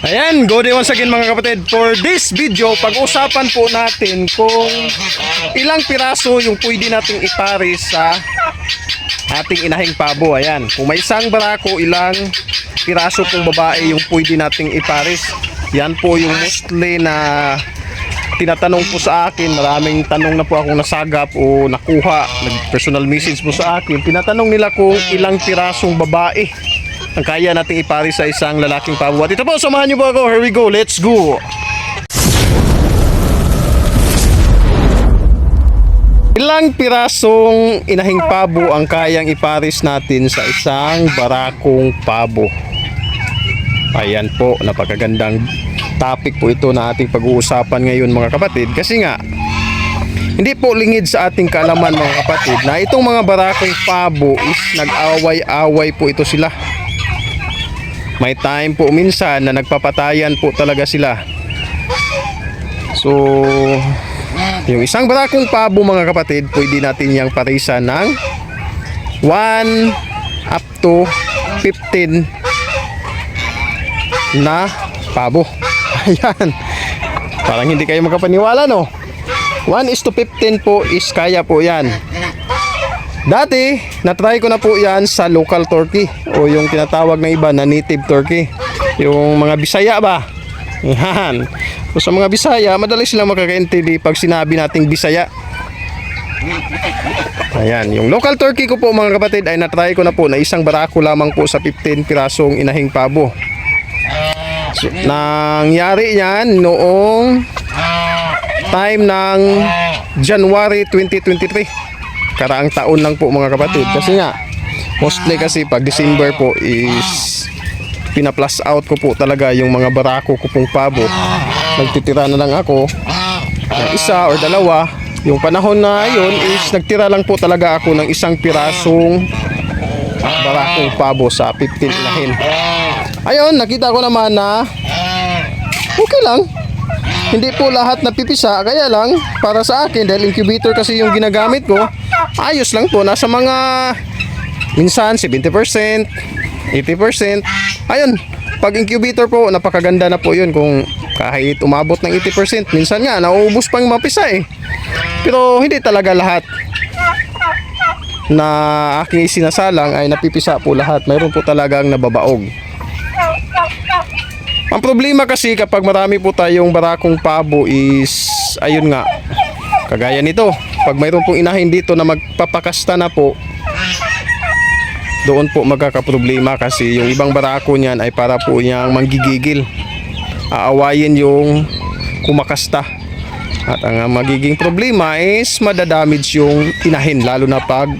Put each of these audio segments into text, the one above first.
Ayan, good day once again mga kapatid. For this video, pag-usapan po natin kung ilang piraso yung pwede nating ipares sa ating inahing pabo. Ayan, kung may isang barako, ilang piraso pong babae yung pwede nating ipares. Yan po yung mostly na tinatanong po sa akin. Maraming tanong na po akong nasagap o nakuha. Nag-personal message po sa akin. Tinatanong nila kung ilang pirasong babae ang kaya nating ipari sa isang lalaking pabo. Ito po, samahan niyo po ako. Here we go. Let's go. Ilang pirasong inahing pabo ang kayang iparis natin sa isang barakong pabo? Ayan po, napakagandang topic po ito na ating pag-uusapan ngayon mga kapatid. Kasi nga, hindi po lingid sa ating kaalaman mga kapatid na itong mga barakong pabo is nag-away-away po ito sila. May time po minsan na nagpapatayan po talaga sila. So, yung isang barakong pabo mga kapatid, pwede natin yung parisa ng 1 up to 15 na pabo. Ayan. Parang hindi kayo makapaniwala no. 1 is to 15 po is kaya po yan. Dati, natry ko na po yan sa local turkey o yung tinatawag na iba na native turkey. Yung mga Bisaya ba? Yan. So, sa mga Bisaya, madali silang makakaintindi pag sinabi nating Bisaya. Ayan, yung local turkey ko po mga kapatid ay natry ko na po na isang barako lamang po sa 15 pirasong inahing pabo. So, nangyari yan noong time ng January 2023 karaang taon lang po mga kapatid. Kasi nga mostly kasi pag December po is pina-plus out ko po talaga yung mga barako ko pong pabo. Nagtitira na lang ako. Ng isa or dalawa yung panahon na yun is nagtira lang po talaga ako ng isang pirasong barakong pabo sa 15 inahin ayun nakita ko naman na okay lang. Hindi po lahat napipisa, kaya lang para sa akin dahil incubator kasi yung ginagamit ko, ayos lang po nasa mga minsan 70%, 80%. Ayun, pag incubator po, napakaganda na po 'yun kung kahit umabot ng 80%, minsan nga nauubos pang mapisa eh. Pero hindi talaga lahat na aking sinasalang ay napipisa po lahat. Mayroon po talagang nababaog. Ang problema kasi kapag marami po tayong barakong pabo is ayun nga kagaya nito pag mayroon pong inahin dito na magpapakasta na po doon po magkakaproblema kasi yung ibang barako niyan ay para po niyang manggigigil. Aawayin yung kumakasta. At ang magiging problema is madadamage yung inahin lalo na pag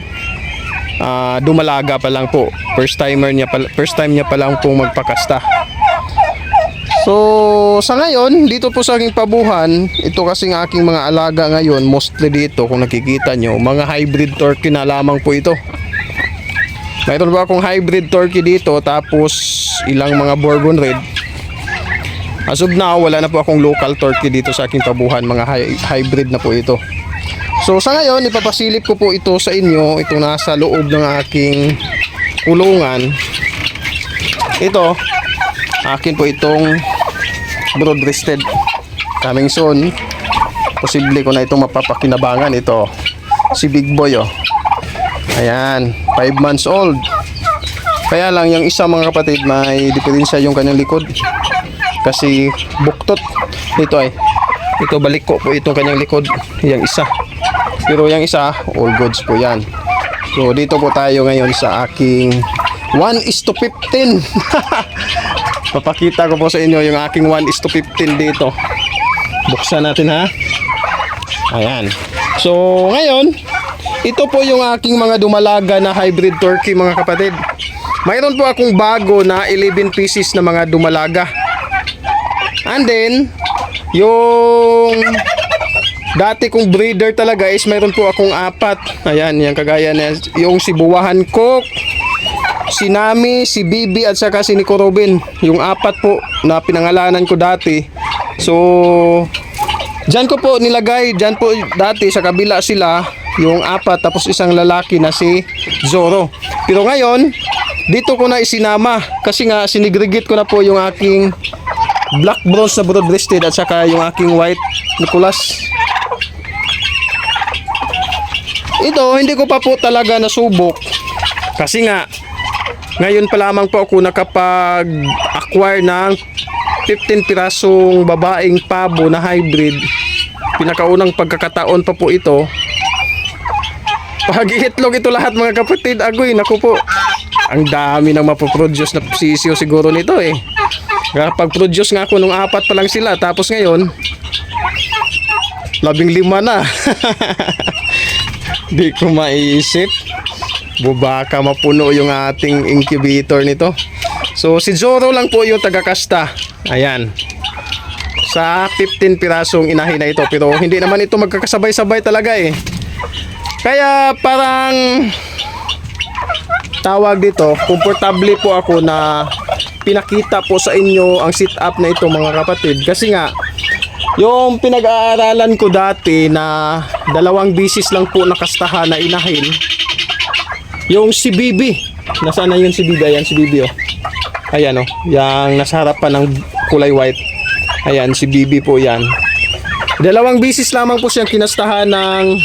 ah, dumalaga pa lang po. First timer niya pa, first time niya pa lang pong magpakasta So, sa ngayon, dito po sa aking pabuhan, ito kasing aking mga alaga ngayon, mostly dito, kung nakikita nyo, mga hybrid turkey na lamang po ito. Mayroon ba akong hybrid turkey dito, tapos ilang mga Bourbon Red. As of now, wala na po akong local turkey dito sa aking pabuhan, mga hy- hybrid na po ito. So, sa ngayon, ipapasilip ko po ito sa inyo, ito nasa loob ng aking kulungan. Ito, akin po itong broad breasted coming soon. Posible ko na itong mapapakinabangan ito. Si big boy oh. Ayan 5 months old. Kaya lang yung isa mga kapatid may diferensya yung kanyang likod. Kasi buktot ito ay ito balik ko po itong kanyang likod yung isa. Pero yung isa all goods po yan. So dito po tayo ngayon sa aking 1 is to 15 Papakita ko po sa inyo yung aking 1 is to 15 dito. Buksan natin ha. Ayan. So, ngayon, ito po yung aking mga dumalaga na hybrid turkey mga kapatid. Mayroon po akong bago na 11 pieces na mga dumalaga. And then, yung dati kong breeder talaga is mayroon po akong apat. Ayan, yung kagaya na yung sibuwahan cook, si Nami, si Bibi at saka si Nico Robin. Yung apat po na pinangalanan ko dati. So, dyan ko po nilagay, dyan po dati sa kabila sila, yung apat tapos isang lalaki na si Zoro. Pero ngayon, dito ko na isinama kasi nga sinigregate ko na po yung aking black bronze na broad breasted at saka yung aking white Nicholas. Ito, hindi ko pa po talaga nasubok. Kasi nga, ngayon pa lamang po ako nakapag-acquire ng 15 pirasong babaeng pabo na hybrid. Pinakaunang pagkakataon pa po ito. Pag iitlog ito lahat mga kapatid, agoy, naku po. Ang dami nang mapoproduce na sisiyo siguro nito eh. Kapag produce nga ako nung apat pa lang sila, tapos ngayon, labing lima na. Di ko maiisip. Bubaka mapuno yung ating incubator nito. So si Zoro lang po yung taga-kasta. Ayan. Sa 15 pirasong inahin na ito. Pero hindi naman ito magkakasabay-sabay talaga eh. Kaya parang tawag dito, komportable po ako na pinakita po sa inyo ang sit-up na ito mga kapatid. Kasi nga, yung pinag-aaralan ko dati na dalawang bisis lang po nakastahan na inahin, yung si Bibi. Nasaan na yun si Bibi? Ayan si Bibi oh. Ayan oh. Yang nasa harapan ng kulay white. Ayan si Bibi po yan. Dalawang bisis lamang po siyang kinastahan ng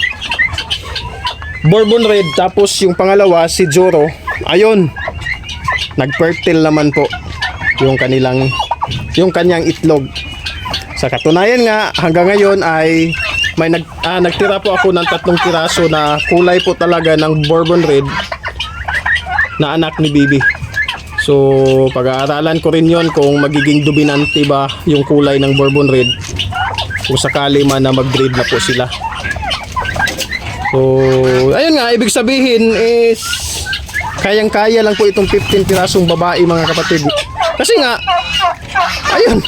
Bourbon Red. Tapos yung pangalawa si Joro. Ayun. Nagfertile naman po yung kanilang yung kanyang itlog. Sa katunayan nga hanggang ngayon ay may nag, ah, nagtira po ako ng tatlong piraso na kulay po talaga ng Bourbon Red na anak ni Bibi. So, pag-aaralan ko rin yon kung magiging dominante ba yung kulay ng Bourbon Red kung sakali man na mag-breed na po sila. So, ayun nga, ibig sabihin is kayang-kaya lang po itong 15 pirasong babae mga kapatid. Kasi nga, ayun,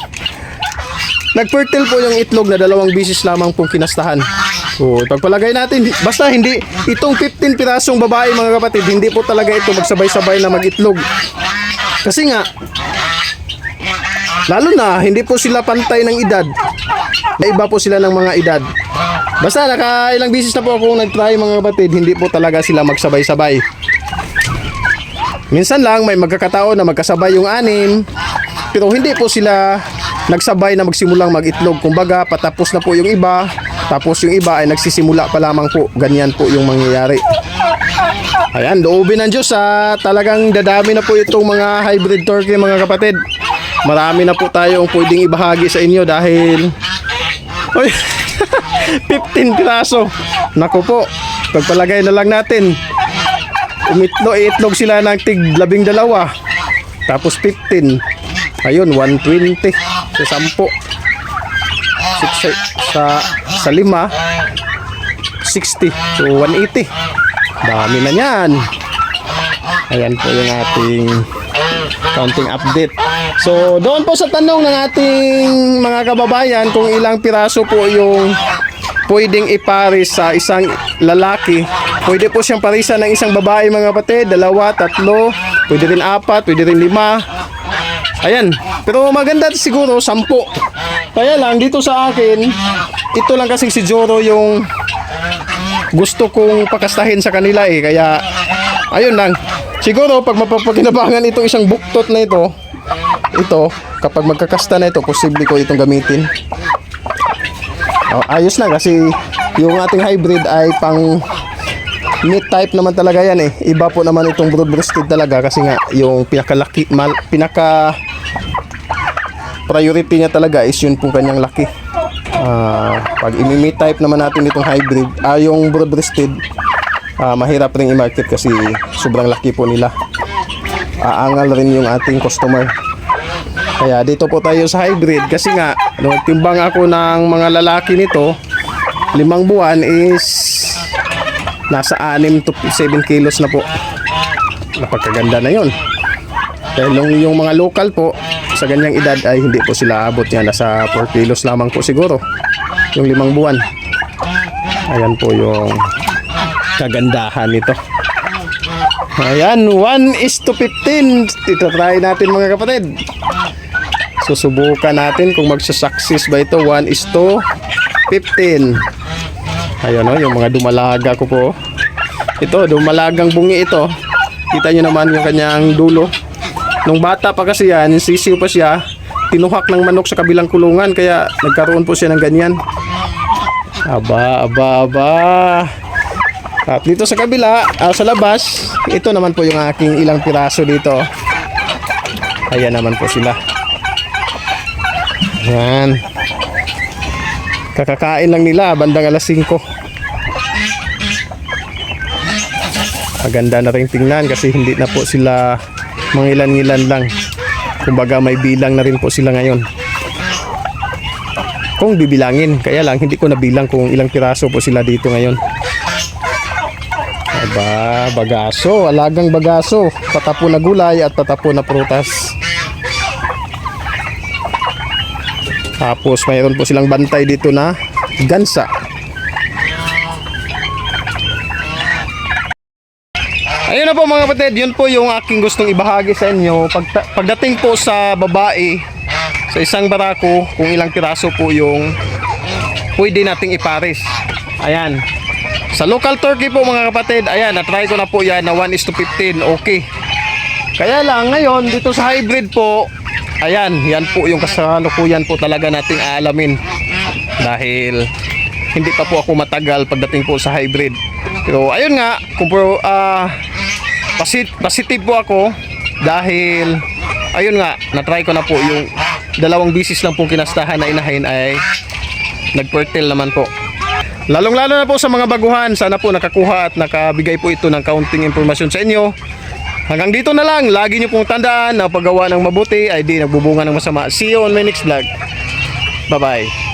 nagfertile po yung itlog na dalawang bisis lamang pong kinastahan. So, ipagpalagay natin, basta hindi, itong 15 pirasong babae mga kapatid, hindi po talaga ito magsabay-sabay na mag-itlog. Kasi nga, lalo na, hindi po sila pantay ng edad. Naiba po sila ng mga edad. Basta naka ilang bisis na po ako nag-try mga kapatid, hindi po talaga sila magsabay-sabay. Minsan lang may magkakataon na magkasabay yung anim, pero hindi po sila nagsabay na magsimulang mag-itlog. Kumbaga, patapos na po yung iba, tapos yung iba ay nagsisimula pa lamang po. Ganyan po yung mangyayari. Ayan, loobin ng Diyos ha. Talagang dadami na po itong mga hybrid turkey mga kapatid. Marami na po tayong pwedeng ibahagi sa inyo dahil... Oy, 15 piraso. Naku po, pagpalagay na lang natin. Umitlo, iitlog sila ng tig labing dalawa. Tapos 15. Ayun, 120 sa 10. Six, sa sa lima 60 so 180 dami na yan ayan po yung ating counting update. So doon po sa tanong ng ating mga kababayan kung ilang piraso po yung pwedeng iparis sa isang lalaki pwede po siyang parisan ng isang babae mga kapatid. Dalawa, tatlo pwede rin apat, pwede rin lima. Ayan. Pero maganda siguro, sampu. Kaya lang, dito sa akin, ito lang kasi si Joro yung gusto kong pakastahin sa kanila eh. Kaya, ayun lang. Siguro, pag mapapakinabangan itong isang buktot na ito, ito, kapag magkakasta na ito, posible ko itong gamitin. Oh, ayos na kasi yung ating hybrid ay pang meat type naman talaga yan eh. Iba po naman itong broad breasted talaga kasi nga yung pinakalaki, mal, pinaka priority niya talaga is yun pong kanyang laki. Ah, pag imi-meat type naman natin itong hybrid, ah, yung broad breasted, ah, mahirap rin i-market kasi sobrang laki po nila. Aangal rin yung ating customer. Kaya dito po tayo sa hybrid kasi nga, nung timbang ako ng mga lalaki nito, limang buwan is nasa 6 to 7 kilos na po. Napagkaganda na yon. Dahil yung mga local po, sa ganyang edad ay hindi po sila abot yan. Nasa 4 kilos lamang po siguro. Yung limang buwan. Ayan po yung kagandahan nito. Ayan, 1 is to 15. Ito try natin mga kapatid. Susubukan natin kung magsa-success ba ito. 1 is to 15. Ayun o, yung mga dumalaga ko po. Ito, dumalagang bungi ito. Kita nyo naman yung kanyang dulo. Nung bata pa kasi yan, sisiw pa siya, tinuhak ng manok sa kabilang kulungan kaya nagkaroon po siya ng ganyan. Aba, aba, aba. At dito sa kabila, ah, sa labas, ito naman po yung aking ilang piraso dito. Ayan naman po sila. Ayan. Kakakain lang nila bandang alas 5. Maganda na rin tingnan kasi hindi na po sila mga ilan-ilan lang. Kumbaga may bilang na rin po sila ngayon. Kung bibilangin, kaya lang hindi ko nabilang kung ilang piraso po sila dito ngayon. Aba, bagaso, alagang bagaso, tatapo na gulay at tatapo na prutas. Tapos mayroon po silang bantay dito na gansa. Ayun na po mga kapatid, yun po yung aking gustong ibahagi sa inyo. Pag, pagdating po sa babae, sa isang barako, kung ilang piraso po yung pwede nating ipares. Ayan. Sa local turkey po mga kapatid, ayan, na-try ko na po yan na 1 is to 15, okay. Kaya lang ngayon, dito sa hybrid po, ayan, yan po yung kasalukuyan po talaga nating aalamin. Dahil hindi pa po ako matagal pagdating po sa hybrid. Pero ayun nga, kung po, ah, pasit- positive po ako dahil ayun nga, na-try ko na po yung dalawang bisis lang pong kinastahan na inahin ay nagfertile naman po. Lalong-lalo na po sa mga baguhan, sana po nakakuha at nakabigay po ito ng counting information sa inyo. Hanggang dito na lang, lagi niyo pong tandaan na paggawa ng mabuti ay di nagbubunga ng masama. See you on my next vlog. Bye-bye.